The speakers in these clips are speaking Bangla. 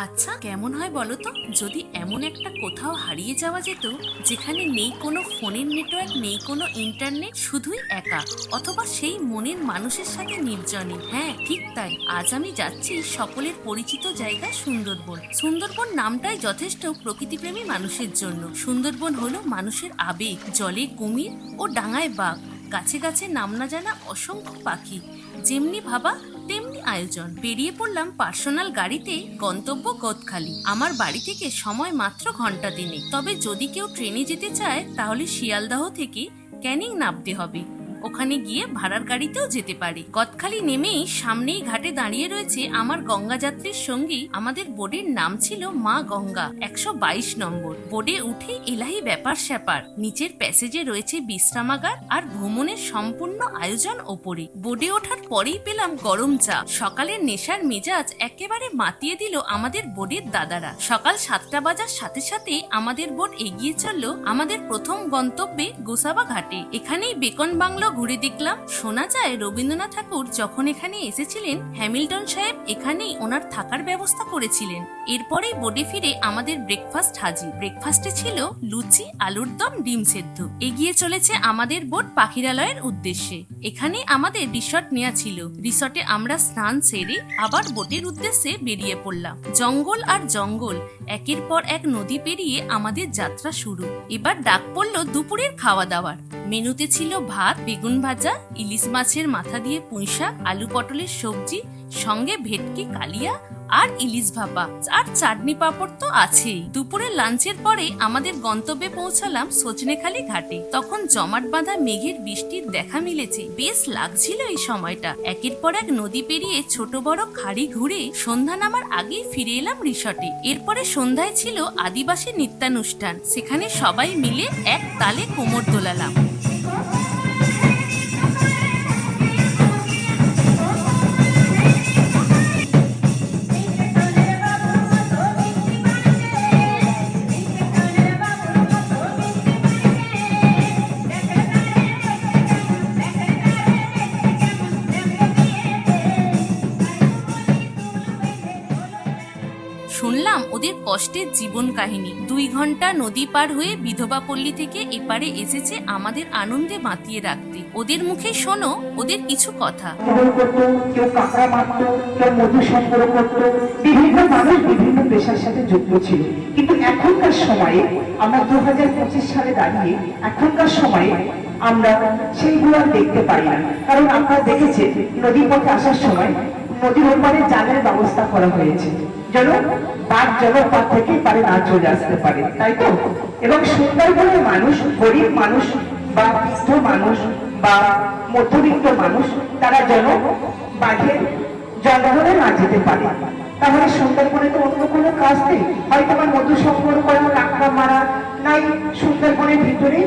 আচ্ছা কেমন হয় বলো তো? যদি এমন একটা কোথাও হারিয়ে যাওয়া যেত, যেখানে নেই কোনো ফোনের নেটওয়ার্ক, নেই কোনো ইন্টারনেট, শুধুই একা, অথবা সেই মনের মানুষের সাথে নির্জনে। হ্যাঁ ঠিক তাই। আজ আমি যাচ্ছি সকলের পরিচিত জায়গা সুন্দরবন। সুন্দরবন নামটাই যথেষ্ট প্রকৃতিপ্রেমী মানুষের জন্য। সুন্দরবন হলো মানুষের আবেগ, জলে কুমির ও ডাঙায় বাঘ। গাছে গাছে নাম না জানা অসংখ্য পাখি। যেমনি ভাবা তেমনি আয়োজন। বেরিয়ে পড়লাম পার্সোনাল গাড়িতে, গন্তব্য গোদখালি। আমার বাড়ি থেকে সময় মাত্র ঘণ্টা দিনে তবে যদি কেউ ট্রেনে যেতে চায়, তাহলে শিয়ালদাহ থেকে ক্যানিং নামতে হবে। ওখানে গিয়ে ভাড়ার গাড়িতেও যেতে পারে। গদখালি নেমেই সামনেই ঘাটে দাঁড়িয়ে রয়েছে আমার গঙ্গা যাত্রীর সঙ্গী। আমাদের বোর্ডের নাম ছিল মা গঙ্গা, একশো বাইশ নম্বর। বোর্ডে উঠে এলাহি ব্যাপার স্যাপার। নিচের প্যাসেজে রয়েছে বিশ্রামাগার আর ভ্রমণের সম্পূর্ণ আয়োজন ওপরে। বোর্ডে ওঠার পরেই পেলাম গরম চা। সকালের নেশার মেজাজ একেবারে মাতিয়ে দিল আমাদের বোর্ডের দাদারা। সকাল সাতটা বাজার সাথে সাথে আমাদের বোর্ড এগিয়ে চলল আমাদের প্রথম গন্তব্যে গোসাবা ঘাটে। এখানেই বেকন বাংলো ঘুরে দেখলাম, শোনা যায় রবীন্দ্রনাথ ঠাকুর যখন এখানে এসেছিলেন, হ্যামিল্টন সাহেব এখানেই ওনার থাকার ব্যবস্থা করেছিলেন। এরপরেই বোর্ডে ফিরে আমাদের ব্রেকফাস্ট হাজির। ব্রেকফাস্টে ছিল লুচি, আলুর দম, ডিম সেদ্ধ। এগিয়ে চলেছে আমাদের বোট পাখিরালয়ের উদ্দেশ্যে। এখানে আমাদের রিসর্ট নেওয়া ছিল। রিসর্টে আমরা স্নান সেরে আবার বোটের উদ্দেশ্যে বেরিয়ে পড়লাম। জঙ্গল আর জঙ্গল, একের পর এক নদী পেরিয়ে আমাদের যাত্রা শুরু। এবার ডাক পড়ল দুপুরের খাওয়া দাওয়ার। মেনুতে ছিল ভাত, বেগুন ভাজা, ইলিশ মাছের মাথা দিয়ে পুঁইশাক, আলু পটলের সবজি, সঙ্গে ভেটকি, কালিয়া আর ইলিশ ভাপা, আর চাটনি পাঁপড় তো আছেই। দুপুরের লাঞ্চের পরে আমাদের গন্তব্যে পৌঁছালাম সজনেখালি ঘাটে। তখন জমাট বাঁধা মেঘের বৃষ্টির দেখা মিলেছে। বেশ লাগছিল এই সময়টা। একের পর এক নদী পেরিয়ে ছোট বড় খাড়ি ঘুরে সন্ধ্যা নামার আগেই ফিরে এলাম রিসর্টে। এরপরে সন্ধ্যায় ছিল আদিবাসী নৃত্যানুষ্ঠান। সেখানে সবাই মিলে এক তালে কোমর দোলালাম। শুনলাম ওদের কষ্টের জীবন কাহিনী। দুই ঘণ্টা নদী পার হয়ে বিধবা পল্লী থেকে এপারে এসেছে আমাদের আনন্দে মাতিয়ে রাখতে। ওদের মুখে শোনো, ওদের কিছু কথা। এখনকার সময়ে আমরা দু হাজার পঁচিশ সালে দাঁড়িয়ে এখনকার সময়ে আমরা সেইগুলো আর দেখতে পাই না। কারণ আপনারা দেখেছে নদী পথে আসার সময় নদীর ওপারে জালের ব্যবস্থা করা হয়েছে। যেন বাঘ জলপাত থেকে পারে না চলে আসতে পারে, তাই তো? এবং সুন্দরবনের মানুষ, গরিব মানুষ বা বৃদ্ধ মানুষ বা মধ্যবিত্ত মানুষ, তারা যেন বাঘের জঙ্গলে না যেতে পারে। তাহলে সুন্দরবনে তো অন্য কোনো কাজ নেই। হয়তো আমার মধু সংগ্রহ করা কাঁকড়া মারা নাই, সুন্দরবনের ভিতরে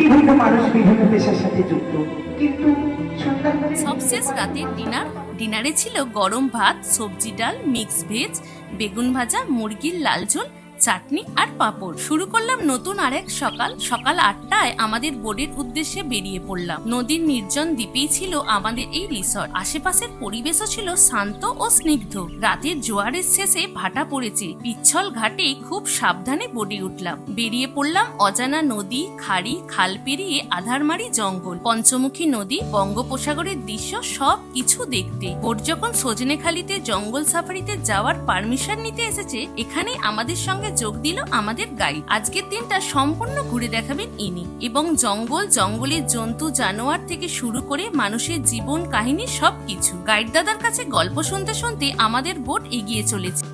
বিভিন্ন মানুষ বিভিন্ন পেশার সাথে যুক্ত। কিন্তু সুন্দরবনে সবশেষ রাতের ডিনার ডিনারে ছিল গরম ভাত সবজি ডাল মিক্স ভেজ বেগুন ভাজা মুরগির লাল ঝোল চাটনি আর পাঁপড়। শুরু করলাম নতুন আরেক সকাল। সকাল আটটায় আমাদের বোর্ডের উদ্দেশ্যে বেরিয়ে পড়লাম। নদীর নির্জন দ্বীপেই ছিল আমাদের এই রিসর্ট আশেপাশের পরিবেশও ছিল শান্ত ও স্নিগ্ধ। রাতের জোয়ারের শেষে ভাটা পড়েছে। পিচ্ছল ঘাটে খুব সাবধানে বোর্ডে উঠলাম। বেরিয়ে পড়লাম অজানা নদী, খাড়ি, খাল পেরিয়ে আধারমারি জঙ্গল। পঞ্চমুখী নদী, বঙ্গোপসাগরের দৃশ্য, সব কিছু দেখতে। বোট যখন সজনেখালিতে জঙ্গল সাফারিতে যাওয়ার পারমিশন নিতে এসেছে এখানে আমাদের সঙ্গে যোগ দিল আমাদের গাইড আজকের দিনটা সম্পূর্ণ ঘুরে দেখাবেন ইনি। এবং জঙ্গল, জঙ্গলের জন্তু, জানোয়ার থেকে শুরু করে মানুষের জীবন, কাহিনী, সবকিছু। গাইড দাদার কাছে গল্প শুনতে শুনতে আমাদের বোট এগিয়ে চলেছে।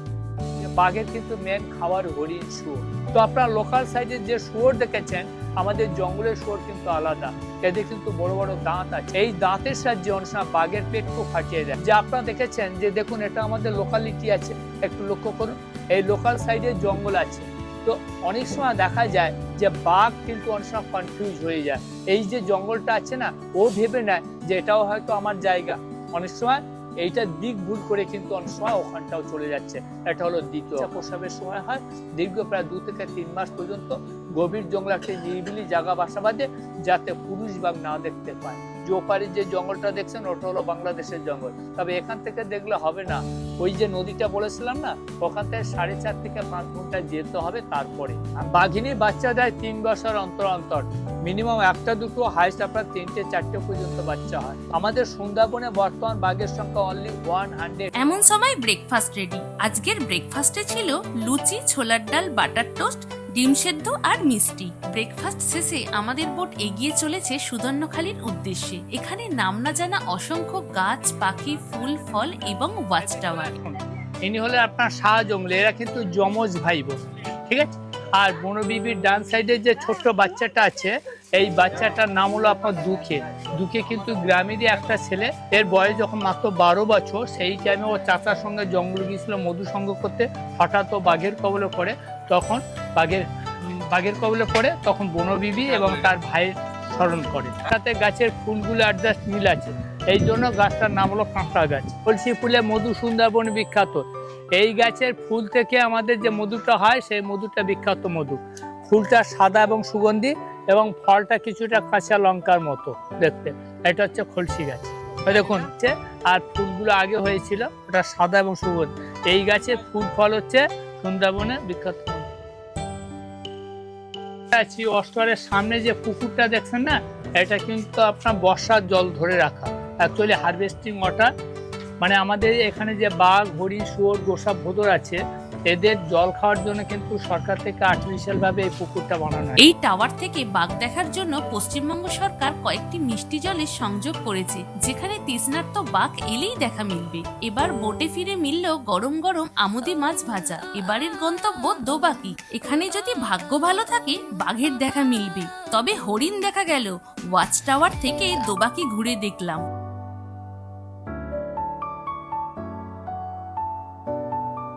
বাঘের কিন্তু মেন খাবার হরিণ শুয়োর। তো আপনারা লোকাল সাইডে যে শুয়োর দেখেছেন, আমাদের জঙ্গলের শুয়োর কিন্তু আলাদা। এদের কিন্তু বড় বড় দাঁত আছে। এই দাঁতের সাহায্যে সময় বাঘের পেটকেও ফাটিয়ে দেয়। যে আপনারা দেখেছেন যে দেখুন, এটা আমাদের লোকালিটি আছে। একটু লক্ষ্য করুন এই লোকাল সাইডে জঙ্গল আছে। তো অনেক সময় দেখা যায় যে বাঘ কিন্তু অনেক সময় কনফিউজ হয়ে যায়। এই যে জঙ্গলটা আছে না ও ভেবে নেয় যে এটাও হয়তো আমার জায়গা। অনেক সময় এইটা দিক ভুল করে কিন্তু অনেক সময় ওখানটাও চলে যাচ্ছে। এটা হলো দ্বিতীয় প্রসবের সময় হয়। দীর্ঘ প্রায় দু থেকে তিন মাস পর্যন্ত গভীর জঙ্গলে একটা নিরিবিলি জায়গা বাসা বাঁধে যাতে পুরুষ বাঘ না দেখতে পায়। যে যে জঙ্গলটা দেখছেন, ওটা হলো বাংলাদেশের জঙ্গল। তবে এখান থেকে দেখলে হবে না। ওই যে নদীটা বলেছিলাম না, ওখান থেকে সাড়ে চার থেকে পাঁচ ঘণ্টা যেতে হবে তারপরে। বাঘিনী বাচ্চা দেয় তিন বছর অন্তর অন্তর। মিনিমাম একটা, দুটো হাইস্ট আপনার তিনটে, চারটে পর্যন্ত বাচ্চা হয়। আমাদের সুন্দরবনে বর্তমান বাঘের সংখ্যা অনলি ওয়ান হান্ড্রেড এমন সময় ব্রেকফাস্ট রেডি আজকের ব্রেকফাস্টে ছিল লুচি, ছোলার ডাল, বাটার টোস্ট ডিম সেদ্ধ আর মিষ্টি। ব্রেকফাস্ট শেষে আমাদের বোট এগিয়ে চলেছে সুদর্ণখালির উদ্দেশ্যে। এখানে নাম না জানা অসংখ্য গাছ, পাখি, ফুল, ফল এবং ওয়াচ টাওয়ার ইনি হলে আপনার শাহ জঙ্গলে, এরা কিন্তু যমজ ভাই বোন ঠিক আছে? আর বনবিবির ডান সাইডে যে ছোট্ট বাচ্চাটা আছে, এই বাচ্চাটার নাম হলো আপনার দুঃখে। দুঃখে কিন্তু গ্রামেরই একটা ছেলে, এর বয়স যখন মাত্র বারো বছর, সেই টাইমে ও চাচার সঙ্গে জঙ্গল গিয়েছিল মধু সংগ্রহ করতে, হঠাৎ ও বাঘের কবলে পড়ে। তখন বাঘের বাঘের কবলে পড়ে তখন বনবিবি এবং তার ভাইয়ের স্মরণ করে। তাতে গাছের ফুলগুলো অ্যাডজাস্ট মিল আছে। এই জন্য গাছটার নাম হলো কাঁকড়া গাছ। তুলসী ফুলে মধু সুন্দরবন বিখ্যাত। এই গাছের ফুল থেকে আমাদের যে মধুটা হয় সেই মধুটা বিখ্যাত মধু। ফুলটা সাদা এবং সুগন্ধি এবং ফলটা কিছুটা কাঁচা লঙ্কার মতো দেখতে। এটা হচ্ছে খলসি গাছ। দেখুন হচ্ছে আর ফুলগুলো আগে হয়েছিল ওটা সাদা এবং সুগন্ধি। এই গাছের ফুল ফল হচ্ছে সুন্দরবনে বিখ্যাত। আছি সামনে যে পুকুরটা দেখছেন না, এটা কিন্তু আপনার বর্ষার জল ধরে রাখা। অ্যাকচুয়ালি হারভেস্টিং ওয়াটার মানে আমাদের এখানে যে বাঘ, হরিণ, শুয়োর গোসা ভোদর আছে এদের জল খাওয়ার জন্য কিন্তু সরকার থেকে আর্টিফিশিয়াল ভাবে এই পুকুরটা বানানো এই টাওয়ার থেকে বাঘ দেখার জন্য পশ্চিমবঙ্গ সরকার কয়েকটি মিষ্টি জলের সংযোগ করেছে, যেখানে তৃষ্ণার্ত বাঘ এলেই দেখা মিলবে। এবার বোটে ফিরে মিলল গরম গরম আমুদি মাছ ভাজা। এবারের গন্তব্য দোবাকি। এখানে যদি ভাগ্য ভালো থাকে, বাঘের দেখা মিলবে। তবে হরিণ দেখা গেল। ওয়াচ টাওয়ার থেকে দোবাকি ঘুরে দেখলাম।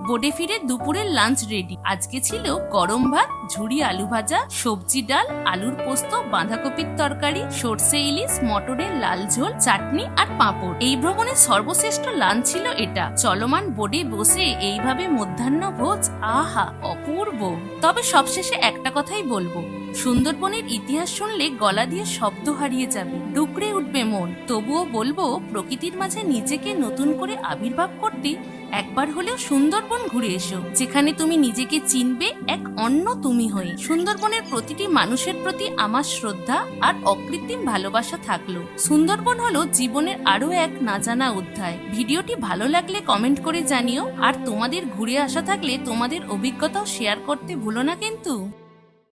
বোর্ডে ফিরে দুপুরের লাঞ্চ রেডি আজকে ছিল গরম ভাত ঝুড়ি আলু ভাজা, সবজি ডাল, আলুর পোস্ত, বাঁধাকপির তরকারি, সর্ষে ইলিশ, মটরের লাল ঝোল, চাটনি আর পাঁপড়। এই ভ্রমণের সর্বশ্রেষ্ঠ লাঞ্চ ছিল এটা। চলমান বোর্ডে বসে এইভাবে মধ্যাহ্ন ভোজ, আহা, অপূর্ব। তবে সবশেষে একটা কথাই বলব। সুন্দরবনের ইতিহাস শুনলে গলা দিয়ে শব্দ হারিয়ে যাবে। ডুকরে উঠবে মন। তবুও বলব, প্রকৃতির মাঝে নিজেকে নতুন করে আবির্ভাব করতে একবার হলেও সুন্দরবন ঘুরে এসো, যেখানে তুমি নিজেকে চিনবে এক অন্য তুমি হয়ে। সুন্দরবনের প্রতিটি মানুষের প্রতি আমার শ্রদ্ধা আর অকৃত্রিম ভালোবাসা থাকল। সুন্দরবন হলো জীবনের আরও এক না জানা অধ্যায়। ভিডিওটি ভালো লাগলে কমেন্ট করে জানিও, আর তোমাদের ঘুরে আসা থাকলে তোমাদের অভিজ্ঞতাও শেয়ার করতে ভুলো না কিন্তু।